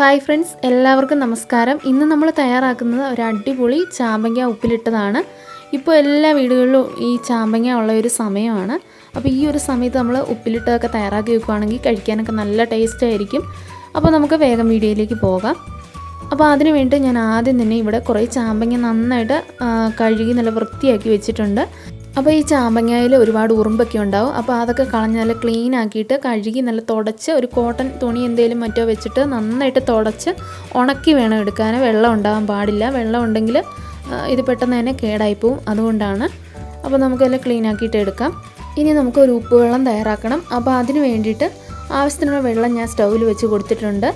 Hi friends എല്ലാവർക്കും നമസ്കാരം. ഇന്ന് നമ്മൾ തയ്യാറാക്കുന്നത് ഒരു അടിപൊളി ചാമ്പങ്ങ ഉപ്പിലിട്ടതാണ്. ഇപ്പോൾ എല്ലാ വീടുകളിലും ഈ ചാമ്പങ്ങ ഉള്ള ഒരു സമയമാണ്. അപ്പോൾ ഈ ഒരു സമയത്ത് നമ്മൾ ഉപ്പിലിട്ടതൊക്കെ തയ്യാറാക്കി വെക്കുകയാണെങ്കിൽ കഴിക്കാനൊക്കെ നല്ല ടേസ്റ്റ് ആയിരിക്കും. അപ്പോൾ നമുക്ക് വേഗം വീഡിയോയിലേക്ക് പോകാം. അപ്പോൾ അതിന് വേണ്ടി ഞാൻ ആദ്യം തന്നെ ഇവിടെ കുറേ ചാമ്പങ്ങ നന്നായിട്ട് കഴുകി നല്ല വൃത്തിയാക്കി വെച്ചിട്ടുണ്ട്. അപ്പോൾ ഈ ചാമ്പങ്ങയിൽ ഒരുപാട് ഉറുമ്പൊക്കെ ഉണ്ടാവും. അപ്പോൾ അതൊക്കെ കളഞ്ഞ് നല്ല ക്ലീൻ ആക്കിയിട്ട് കഴുകി നല്ല തുടച്ച് ഒരു കോട്ടൺ തുണി എന്തെങ്കിലും മറ്റോ വെച്ചിട്ട് നന്നായിട്ട് തുടച്ച് ഉണക്കി വേണം എടുക്കാൻ. വെള്ളം ഉണ്ടാകാൻ പാടില്ല. വെള്ളം ഉണ്ടെങ്കിൽ ഇത് പെട്ടെന്ന് തന്നെ കേടായിപ്പോവും അതുകൊണ്ടാണ്. അപ്പോൾ നമുക്കെല്ലാം ക്ലീൻ ആക്കിയിട്ട് എടുക്കാം. ഇനി നമുക്ക് ഒരു ഉപ്പ് വെള്ളം തയ്യാറാക്കണം. അപ്പോൾ അതിന് വേണ്ടിയിട്ട് ആവശ്യത്തിനുള്ള വെള്ളം ഞാൻ സ്റ്റൗവിൽ വെച്ച് കൊടുത്തിട്ടുണ്ട്.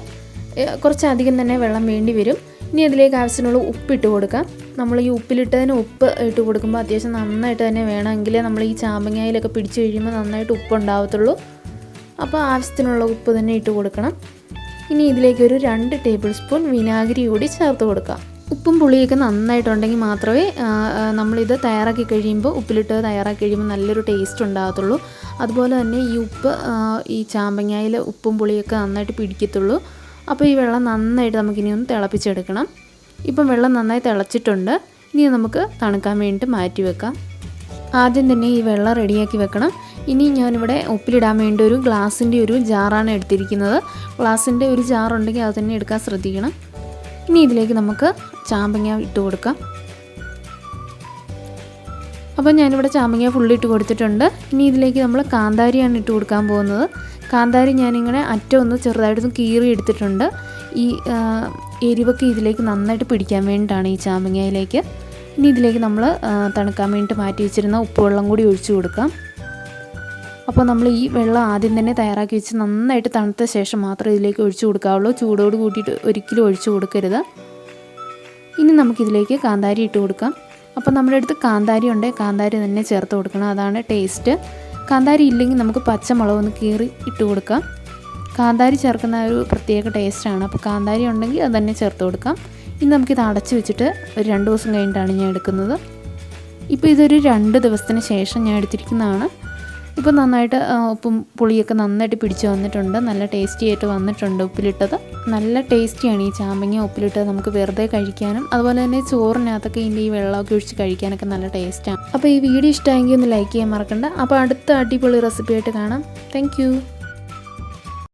കുറച്ചധികം തന്നെ വെള്ളം വേണ്ടി വരും. ഇനി അതിലേക്ക് ആവശ്യത്തിനുള്ള ഉപ്പിട്ട് കൊടുക്കാം. നമ്മൾ ഈ ഉപ്പിലിട്ടതിന് ഉപ്പ് ഇട്ട് കൊടുക്കുമ്പോൾ അത്യാവശ്യം നന്നായിട്ട് തന്നെ വേണമെങ്കിൽ നമ്മൾ ഈ ചാമ്പങ്ങായിലൊക്കെ പിടിച്ചു കഴിയുമ്പോൾ നന്നായിട്ട് ഉപ്പ് ഉണ്ടാവത്തുള്ളൂ അപ്പോൾ ആവശ്യത്തിനുള്ള ഉപ്പ് തന്നെ ഇട്ട് കൊടുക്കണം. ഇനി ഇതിലേക്ക് ഒരു രണ്ട് ടേബിൾ സ്പൂൺ വിനാഗിരി കൂടി ചേർത്ത് കൊടുക്കാം. ഉപ്പും പുളിയൊക്കെ നന്നായിട്ടുണ്ടെങ്കിൽ മാത്രമേ നമ്മളിത് തയ്യാറാക്കി കഴിയുമ്പോൾ ഉപ്പിലിട്ട് തയ്യാറാക്കി കഴിയുമ്പോൾ നല്ലൊരു ടേസ്റ്റ് ഉണ്ടാകത്തുള്ളൂ. അതുപോലെ തന്നെ ഈ ഉപ്പ് ഈ ചാമ്പങ്ങയിൽ ഉപ്പും പുളിയൊക്കെ നന്നായിട്ട് പിടിക്കത്തുള്ളൂ. അപ്പോൾ ഈ വെള്ളം നന്നായിട്ട് നമുക്കിനി ഒന്ന് തിളപ്പിച്ചെടുക്കണം. ഇപ്പം വെള്ളം നന്നായി തിളച്ചിട്ടുണ്ട്. ഇനി നമുക്ക് തണുക്കാൻ വേണ്ടിയിട്ട് മാറ്റി വെക്കാം. ആദ്യം തന്നെ ഈ വെള്ളം റെഡിയാക്കി വെക്കണം. ഇനി ഞാനിവിടെ ഉപ്പിലിടാൻ വേണ്ടി ഒരു ഗ്ലാസിന്റെ ഒരു ജാറാണ് എടുത്തിരിക്കുന്നത്. ഗ്ലാസിന്റെ ഒരു ജാറുണ്ടെങ്കിൽ അത് തന്നെ എടുക്കാൻ ശ്രദ്ധിക്കണം. ഇനി ഇതിലേക്ക് നമുക്ക് ചാമ്പങ്ങ ഇട്ട് കൊടുക്കാം. അപ്പോൾ ഞാനിവിടെ ചാമ്പങ്ങ ഫുള്ളി ഇട്ട് കൊടുത്തിട്ടുണ്ട്. ഇനി ഇതിലേക്ക് നമ്മൾ കാന്താരിയാണ് ഇട്ട് കൊടുക്കാൻ പോകുന്നത്. കാന്താരി ഞാനിങ്ങനെ അറ്റം ഒന്ന് ചെറുതായിട്ടൊന്ന് കീറി എടുത്തിട്ടുണ്ട്. ഈ എരിവൊക്കെ ഇതിലേക്ക് നന്നായിട്ട് പിടിക്കാൻ വേണ്ടിയിട്ടാണ് ഈ ചാമങ്ങയിലേക്ക്. ഇനി ഇതിലേക്ക് നമ്മൾ തണുക്കാൻ വേണ്ടിയിട്ട് മാറ്റി വെച്ചിരുന്ന ഉപ്പുവെള്ളം കൂടി ഒഴിച്ചു കൊടുക്കാം. അപ്പോൾ നമ്മൾ ഈ വെള്ളം ആദ്യം തന്നെ തയ്യാറാക്കി വെച്ച് നന്നായിട്ട് തണുത്ത ശേഷം മാത്രമേ ഇതിലേക്ക് ഒഴിച്ചു കൊടുക്കാവുള്ളൂ. ചൂടോട് കൂട്ടിയിട്ട് ഒരിക്കലും ഒഴിച്ചു കൊടുക്കരുത്. ഇനി നമുക്കിതിലേക്ക് കാന്താരി ഇട്ട് കൊടുക്കാം. അപ്പോൾ നമ്മുടെ അടുത്ത് കാന്താരി ഉണ്ട്. കാന്താരി തന്നെ ചേർത്ത് കൊടുക്കണം. അതാണ് ടേസ്റ്റ് കാന്താരി ഇല്ലെങ്കിൽ നമുക്ക് പച്ചമുളക് ഒന്ന് കീറി ഇട്ട് കൊടുക്കാം. കാന്താരി ചേർക്കുന്ന ഒരു പ്രത്യേക ടേസ്റ്റാണ് അപ്പോൾ കാന്താരി ഉണ്ടെങ്കിൽ അത് തന്നെ ചേർത്ത് കൊടുക്കാം. ഇനി നമുക്കിത് അടച്ച് വെച്ചിട്ട് ഒരു രണ്ട് ദിവസം കഴിഞ്ഞിട്ടാണ് ഞാൻ എടുക്കുന്നത്. ഇപ്പോൾ ഇതൊരു രണ്ട് ദിവസത്തിന് ശേഷം ഞാൻ എടുത്തിരിക്കുന്നതാണ്. ഇപ്പോൾ നന്നായിട്ട് ഉപ്പും പുളിയൊക്കെ നന്നായിട്ട് പിടിച്ച് വന്നിട്ടുണ്ട്. നല്ല ടേസ്റ്റി ആയിട്ട് വന്നിട്ടുണ്ട് ഉപ്പിലിട്ടത്. നല്ല ടേസ്റ്റിയാണ് ഈ ചാമ്പങ്ങ ഉപ്പിലിട്ടത് നമുക്ക് വെറുതെ കഴിക്കാനും. അതുപോലെ തന്നെ ചോറിനകത്തൊക്കെ ഇതിന്റെ ഈ വെള്ളമൊക്കെ ഒഴിച്ച് കഴിക്കാനൊക്കെ നല്ല ടേസ്റ്റാണ് അപ്പോൾ ഈ വീഡിയോ ഇഷ്ടമായെങ്കിൽ ഒന്ന് ലൈക്ക് ചെയ്യാൻ മറക്കണ്ട. അപ്പോൾ അടുത്ത അടിപൊളി റെസിപ്പി ആയിട്ട് കാണാം. താങ്ക്